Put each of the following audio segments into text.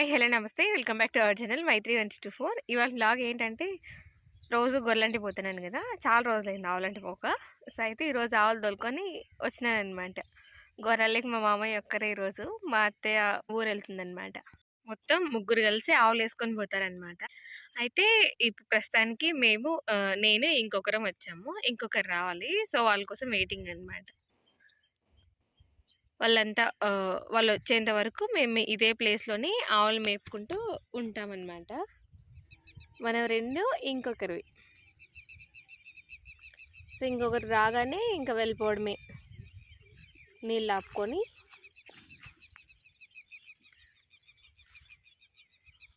Hi hello నమస్తే. Welcome back to our channel Maitri one two four. ఇవాళ blog ఏంటంటే రోజు గొర్రెలంటి పోతున్నాను కదా. చాలా రోజులైంది ఆవులంటి పోక. సో అయితే ఈరోజు ఆవులు తోలుకొని వచ్చినాను అనమాట గొర్రెలకి మా మామయ్య ఒక్కరే ఈరోజు మా అత్తయ్య ఊరు వెళ్తుందనమాట మొత్తం ముగ్గురు కలిసి ఆవులు వేసుకొని పోతారనమాట అయితే ఇప్పుడు ప్రస్తుతానికి మేము నేను ఇంకొకరం వచ్చాము. ఇంకొకరు రావాలి. సో వాళ్ళ కోసం వెయిటింగ్ అనమాట వాళ్ళంతా వాళ్ళు వచ్చేంత వరకు మేము ఇదే ప్లేస్లోని ఆవులు మేపుకుంటూ ఉంటామన్నమాట. మనం రెండు ఇంకొకరివి. సో ఇంకొకరు రాగానే ఇంకా వెళ్ళిపోవడమే. నీళ్ళు ఆపుకొని.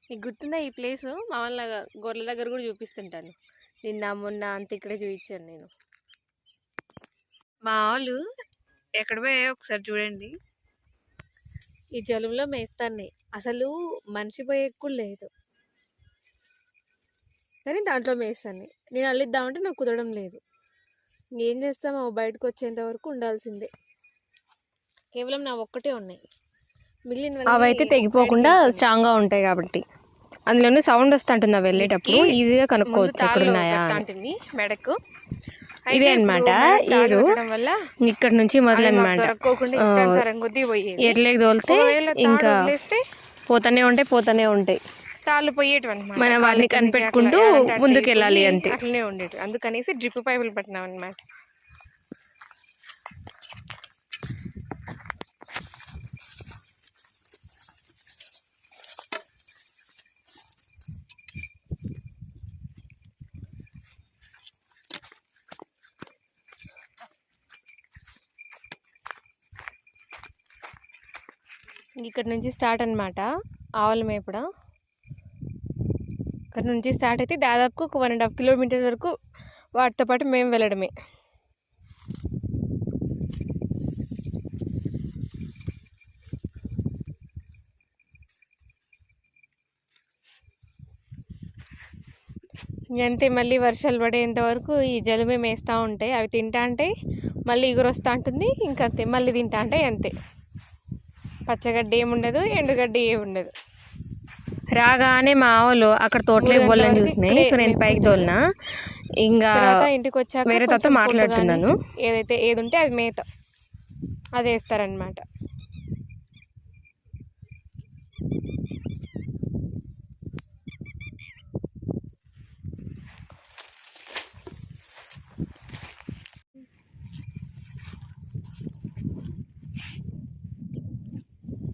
మీకు గుర్తుందా ఈ ప్లేస్? మామూలుగా గొర్రెల దగ్గర కూడా చూపిస్తుంటాను. నిన్న మొన్న అంత ఇక్కడే చూపించాను నేను. మా ఆవులు ఎక్కడ పోయాయో ఒకసారి చూడండి. ఈ జలుబులో మేస్తాన్ని. అసలు మనిషి పోయే కూడా లేదు. కానీ దాంట్లో మేస్తాన్ని. నేను అల్లిద్దామంటే నాకు కుదరడం లేదు. ఏం చేస్తామో బయటకు వచ్చేంత వరకు ఉండాల్సిందే. కేవలం నా ఒక్కటే ఉన్నాయి. మిగిలిన అవైతే తెగిపోకుండా స్ట్రాంగ్గా ఉంటాయి కాబట్టి. అందులోనే సౌండ్ వస్తుంటుంది అవి వెళ్ళేటప్పుడు. ఈజీగా కనుక్కోవచ్చు ఎక్కడ ఉన్నాయా అని. మెడకు. ఇదే అన్నమాట, ఏరు. వల్ల ఇక్కడ నుంచి మొదలు అవి మాకు అనమాట దొరక్కోకుండా ఇష్టానుసారం కొద్దీ పోయేది. ఎట్లేకి తోలితే ఇంకా పోతానే ఉంటాయి పోతానే ఉంటాయి. తాళ్ళు పోయేటివి అనమాట మనం వాటిని కనిపెట్టుకుంటూ ముందుకు వెళ్ళాలి అంతే. అట్లనే ఉండేది అందుకనేసి డ్రిప్ పైపులు పెట్టినాం అనమాట ఇక్కడ నుంచి స్టార్ట్ అనమాట ఆవుల మేపడ. ఇక్కడ నుంచి స్టార్ట్ అయితే దాదాపు ఒక వన్ అండ్ హాఫ్ కిలోమీటర్ వరకు వాటితో పాటు మేము వెళ్ళడమే. అంతే మళ్ళీ వర్షాలు పడేంత వరకు ఈ జలుబే మేస్తూ ఉంటాయి అవి తింటా అంటే మళ్ళీ ఎగురొస్తూ ఉంటుంది ఇంకా అంతే మళ్ళీ తింటా అంటే అంతే. పచ్చగడ్డి ఏముండదు ఎండుగడ్డి ఏముండదు. రాగానే మా ఆవులు అక్కడ తోటలోకి గంటల వరకు చూసినాయి. సో నేను పైకి తోలినా. ఇంకా తర్వాత ఇంటికి వచ్చాక వేరే పొట్టు మాట్లాడుతున్నాను. ఏదైతే ఏది ఉంటే అది మేత అది వేస్తారనమాట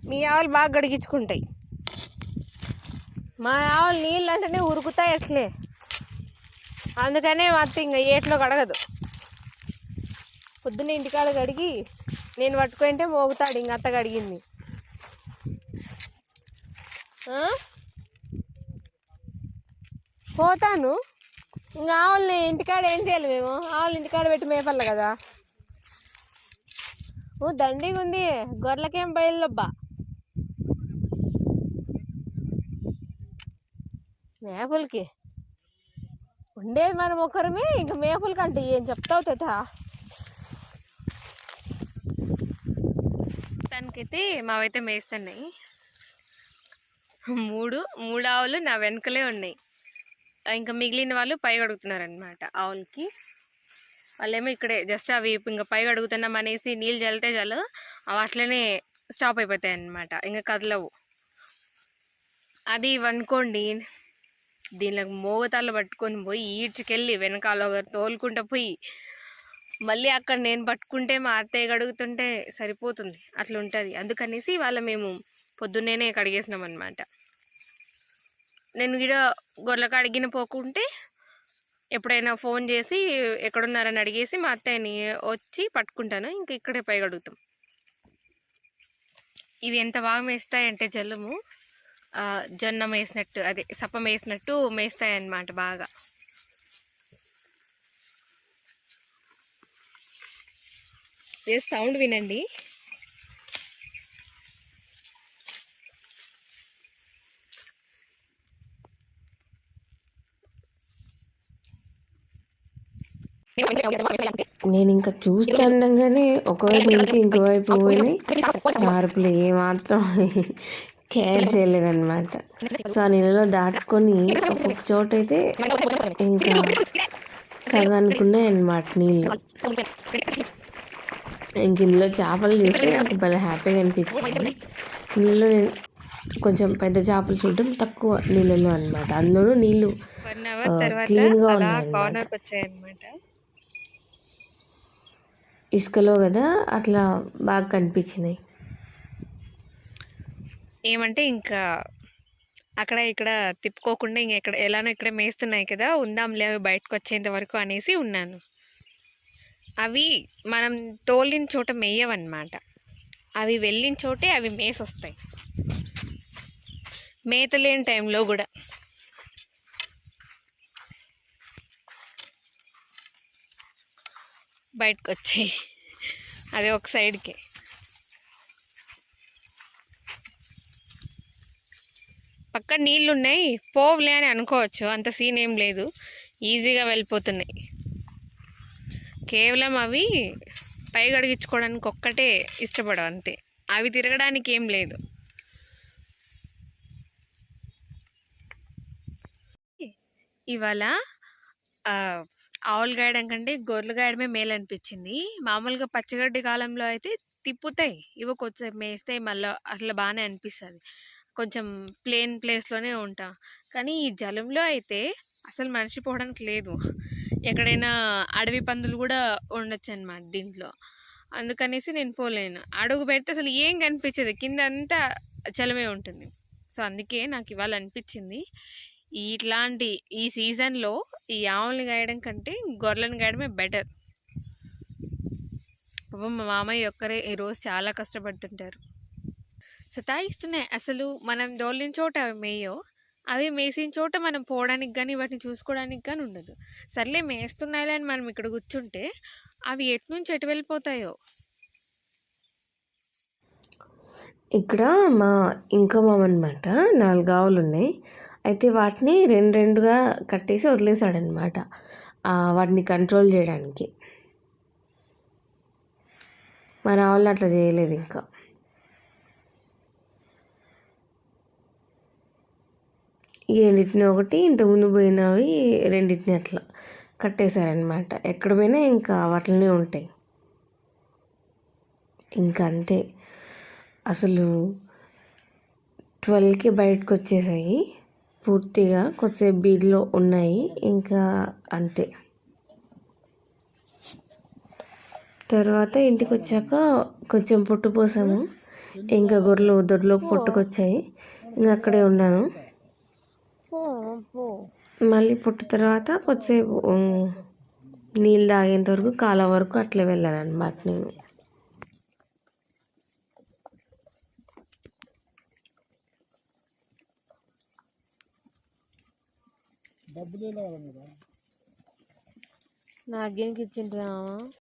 మీ ఆవులు బాగా గడిగించుకుంటాయి. మా ఆవులు నీళ్ళు అంటేనే ఉరుకుతాయి అట్లే. అందుకనే మా అత్త ఇంకా ఏట్లో కడగదు పొద్దున్న ఇంటికాడ కడిగి నేను పట్టుకుంటే మోగుతాడు ఇంక అత్త కడిగింది పోతాను. ఇంకా ఆవుల్ని ఇంటికాడ ఏం చేయాలి మేము? ఆవులు ఇంటికాడ పెట్టి మేపల్ల కదా? ఓ దండిగా ఉంది గొర్రెలకేం బయలుబ్బా మేపులకి. ఉండేది మనం ఒకరమే ఇంక మేపులకి అంటే ఏం చెప్తావు తాత? దానికైతే మావైతే మేస్తున్నాయి. మూడు మూడు ఆవులు నా వెనకలే ఉన్నాయి. ఇంకా మిగిలిన వాళ్ళు పై అడుగుతున్నారనమాట ఆవులకి. వాళ్ళేమో ఇక్కడే జస్ట్ అవి ఇంకా పై అడుగుతున్నాం అనేసి నీళ్ళు చల్లితే చాలు అవి అట్లనే స్టాప్ అయిపోతాయి అన్నమాట ఇంకా కదలవు. అది ఇవనుకోండి దీనికి మోగతాళ్ళు పట్టుకొని పోయి ఈడ్చుకెళ్ళి వెనకాల ఒకరు తోలుకుంటూ పోయి మళ్ళీ అక్కడ నేను పట్టుకుంటే మా అత్తయ్య కడుగుతుంటే సరిపోతుంది అట్లా ఉంటుంది అందుకనేసి వాళ్ళ మేము పొద్దున్నేనే కడిగేసినాం అనమాట నేను కూడా గొర్రెలకు అడిగిన పోకుంటే ఎప్పుడైనా ఫోన్ చేసి ఎక్కడున్నారని అడిగేసి మా అత్తయ్యని వచ్చి పట్టుకుంటాను ఇంక ఇక్కడే పైగడుగుతాం ఇవి ఎంత బాగా మేస్తాయంటే జల్లము. జొన్న మేసినట్టు అదే సప్ప మేసినట్టు మేస్తాయి అన్నమాట బాగా సౌండ్ వినండి. నేను ఇంకా చూస్తుండగానే ఒకవైపు నుంచి ఇంకోవైపు పోయినాయి మార్పులు ఏమాత్రం కేర్ చేయలేదన్నమాట. సో ఆ నీళ్ళలో దాటుకొని ఒక్కొక్క చోట అయితే ఇంకా సగానికి ఉన్నాయన్నమాట నీళ్ళు. ఇంక ఇందులో చేపలు చూస్తే నాకు భలే హ్యాపీగా అనిపించింది. నీళ్ళు నేను కొంచెం పెద్ద చేపలు చూడడం తక్కువ నీళ్ళలో అన్నమాట. అందులోనూ నీళ్ళు వన్ అవర్ ఆ, తర్వాత clean గా అలా ఉన్నాయన్నమాట. కార్నర్కి వచ్చాయన్నమాట. ఇసుకలో కదా అట్లా బాగా కనిపించినాయి. ఏమంటే ఇంకా అక్కడ ఇక్కడ తిప్పుకోకుండా ఇంక ఎక్కడ ఎలానో ఇక్కడ మేస్తున్నాయి కదా ఉందాంలే అవి బయటకు వచ్చేంత వరకు అనేసి ఉన్నాను. అవి మనం తోలిన చోట మేయవన్నమాట. అవి వెళ్ళిన చోటే అవి మేసొస్తాయి. మేత లేని టైంలో కూడా. బయటకు వచ్చాయి అదే ఒక సైడ్కి. పక్క నీళ్ళు ఉన్నాయి పోవులే అని అనుకోవచ్చు. అంత సీన్ ఏం లేదు. ఈజీగా వెళ్ళిపోతున్నాయి. కేవలం అవి పై గడిగించుకోవడానికి ఒక్కటే ఇష్టపడవు అంతే. అవి తిరగడానికి ఏం లేదు. ఇవాళ ఆవులు గాయడం కంటే గొర్రెలు గాయడమే మేలు అనిపించింది. మామూలుగా పచ్చగడ్డి కాలంలో అయితే తిప్పుతాయి. ఇవి కొద్దిసేపు మేస్తాయి మళ్ళీ అట్లా బాగానే అనిపిస్తుంది. కొంచెం ప్లేన్ ప్లేస్లోనే ఉంటా. కానీ ఈ జలంలో అయితే అసలు మర్చిపోవడానికి లేదు. ఎక్కడైనా అడవి పందులు కూడా ఉండొచ్చు అనమాట దీంట్లో. అందుకనేసి నేను పోలేను. అడుగు పెడితే అసలు ఏం కనిపించదు. కింద అంతా జలమే ఉంటుంది. సో అందుకే నాకు ఇవాళ అనిపించింది ఇట్లాంటి ఈ సీజన్లో ఈ ఆవులను గాయడం కంటే గొర్రెలను గాయడమే బెటర్. పాపం మా మామయ్య ఒక్కరే ఈరోజు చాలా కష్టపడుతుంటారు. సతాయిస్తున్నాయి. అసలు మనం దోలిన చోట అవి మేయో అవి మేసిన చోట మనం పోవడానికి కానీ వాటిని చూసుకోవడానికి కానీ ఉండదు. సర్లే మేస్తున్నాయిలే అని మనం ఇక్కడ కూర్చుంటే అవి ఎటు నుంచి ఎటు వెళ్ళిపోతాయో? ఇక్కడ మా ఇంకో మామ అనమాట నాలుగు ఆవులు ఉన్నాయి అయితే వాటిని రెండు రెండుగా కట్టేసి వదిలేశాడనమాట వాటిని కంట్రోల్ చేయడానికి. మన ఆవులు అట్లా చేయలేదు ఇంకా. ఈ రెండింటిని ఒకటి ఇంతకుముందు పోయినవి రెండింటిని అట్లా కట్టేశారనమాట ఎక్కడ పోయినా ఇంకా వాటిలోనే ఉంటాయి. ఇంకా అంతే. అసలు ట్వెల్వ్కి బయటకు వచ్చేసాయి. పూర్తిగా కొద్దిసేపు బీడ్లో ఉన్నాయి. ఇంకా అంతే. తర్వాత ఇంటికి వచ్చాక కొంచెం పొట్టు పోసాము. ఇంకా గొర్రెలు దొడ్లోకి పొట్టుకొచ్చాయి. ఇంకా అక్కడే ఉన్నాను. మళ్ళీ పుట్టు తర్వాత కొద్దిసేపు నీళ్ళు తాగేంత వరకు కాల వరకు అట్లే వెళ్ళాను అనమాట నేను నాకేం ఇచ్చిండ్రా.